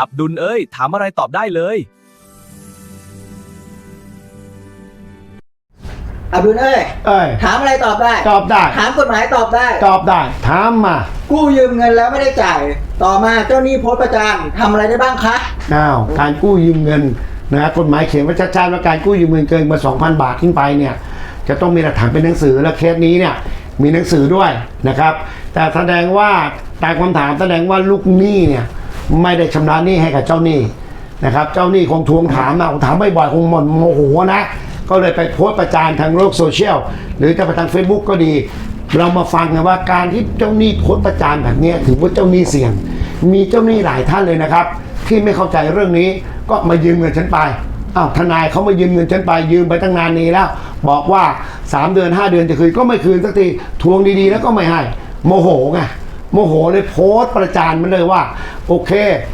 อับดุลเอ้ย ถามอะไรตอบได้เลย อับดุลเอ้ย เอ้ย ถามอะไรตอบได้ ตอบได้ ถามกฎหมายตอบได้ ตอบได้ ถามมา กู้ยืมเงินแล้วไม่ได้จ่าย ต่อมาเจ้าหนี้โพสต์ประจานทำอะไรได้บ้างคะ อ้าว การกู้ยืมเงินนะกฎหมายเขียนไว้ชัดๆว่าการกู้ยืมเงินเกินมา2,000 บาทขึ้นไปเนี่ย จะต้องมีหลักฐานเป็นหนังสือและเคสนี้เนี่ยมีหนังสือด้วยนะครับ แต่แสดงว่าตามคำถามแสดงว่าลูกหนี้เนี่ย ไม่ได้ชำระหนี้ให้กับเจ้าหนี้นะครับ เจ้าหนี้คงทวงถามนะถามบ่อยๆคงหมดโมโหนะ ก็เลยไปโพสต์ประจานทางโลกโซเชียลหรือจะไปทาง Facebook ก็ดี เรามาฟังกันว่าการที่เจ้าหนี้โพสต์ประจานแบบนี้ถือว่าเจ้าหนี้เสี่ยง มีเจ้าหนี้หลายท่านเลยนะครับ ที่ไม่เข้าใจเรื่องนี้ก็มายืมเงินฉันไปอ้าวทนายเขามายืมเงินฉันไปยืมไปตั้งนานนี้แล้ว บอกว่า 3 เดือน 5 เดือนจะคืนก็ไม่คืนสักทีทวงดีๆแล้วก็ไม่ให้โมโหไง โมโหเลยโพสต์ประจานมันเลยว่า โอเค